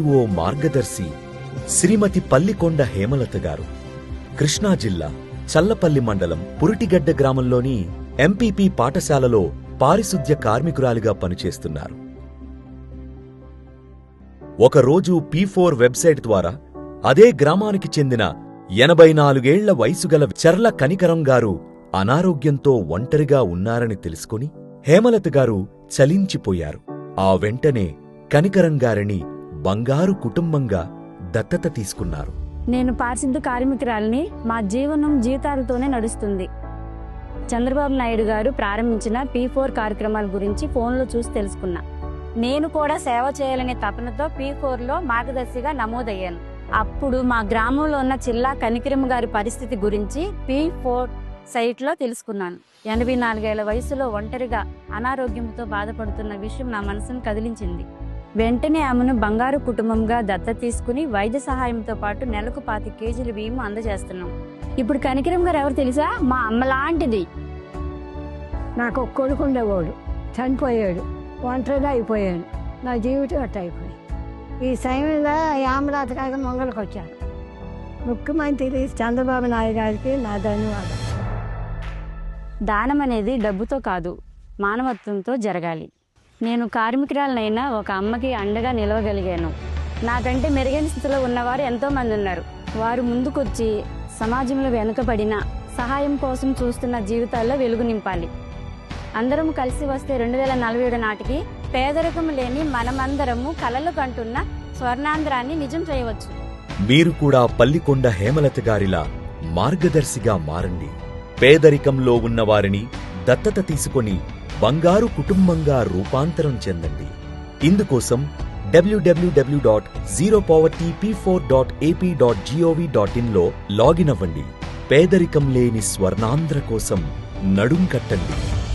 ఓ మార్గదర్శి శ్రీమతి పల్లికొండ హేమలత గారు. కృష్ణా జిల్లా చల్లపల్లి మండలం పురిటిగడ్డ గ్రామంలోని ఎంపీపీ పాఠశాలలో పారిశుద్ధ్య కార్మికురాలిగా పనిచేస్తున్నారు. ఒకరోజు పి ఫోర్ వెబ్సైట్ ద్వారా అదే గ్రామానికి చెందిన ఎనభై నాలుగేళ్ళ వయసుగల చర్ల కనికరం గారు అనారోగ్యంతో ఒంటరిగా ఉన్నారని తెలుసుకుని హేమలత గారు చలించిపోయారు. ఆ వెంటనే కనికరం గారిని బంగారు కుటుంబంగా దత్తత తీసుకున్నారు. నేను పారిశుద్ధ కార్మికురాలిని మా జీవనం జీతాలతోనే నడుస్తుంది. చంద్రబాబు నాయుడు గారు ప్రారంభించిన పీ ఫోర్ కార్యక్రమాల గురించి ఫోన్లో చూసి తెలుసుకున్నా. నేను కూడా సేవ చేయాలనే తపనతో పీ ఫోర్లో మార్గదర్శిగా నమోదయ్యాను. అప్పుడు మా గ్రామంలో ఉన్న చిల్లా కనికిరమ్మ గారి పరిస్థితి గురించి పీ ఫోర్ సైట్లో తెలుసుకున్నాను. ఎనభై నాలుగేళ్ళ వయసులో ఒంటరిగా అనారోగ్యంతో బాధపడుతున్న విషయం నా మనసును కదిలించింది. వెంటనే ఆమెను బంగారు కుటుంబంగా దత్త తీసుకుని వైద్య సహాయంతో పాటు నెలకు పాతి కేజీల బియ్యం అందజేస్తున్నాం. ఇప్పుడు కనికరం గారు ఎవరు తెలుసా? మా అమ్మ లాంటిది. నాకు ఒక కొడుకు ఉండేవాడు. చనిపోయాడు. ఒంటరిగా అయిపోయాను. నా జీవితం అట్ట అయిపోయింది. ఈ సమయంలో యామరాత కాక మొంగళకు వచ్చాను. ముఖ్యమంత్రి చంద్రబాబు నాయుడు గారికి నా ధన్యవాదాలు. దానం అనేది డబ్బుతో కాదు మానవత్వంతో జరగాలి. నేను కార్మికురాలనైనా ఒక అమ్మకి అండగా నిలవగలిగాను. నాకంటే మెరుగైన స్థితిలో ఉన్నవారు ఎంతోమంది ఉన్నారు. వారు ముందుకొచ్చి సమాజంలో వెనుకబడిన సహాయం కోసం చూస్తున్న జీవితాల్లో వెలుగు నింపాలి. అందరం కలిసి వస్తే రెండు వేల నలభై ఏడు నాటికి పేదరికం లేని మనమందరము కలలు కంటున్న స్వర్ణాంధ్రాన్ని నిజం చేయవచ్చు. మీరు కూడా పల్లికొండ హేమలత గారిలా మార్గదర్శిగా మారండి. పేదరికంలో ఉన్నవారిని దత్తత తీసుకొని బంగారు కుటుంబంగా రూపాంతరం చెందండి. ఇందుకోసం WWW dot zero poverty P four dot AP dot GOV dot ఇన్లో login అవ్వండి. పేదరికం లేని స్వర్ణాంధ్ర కోసం నడుం కట్టండి.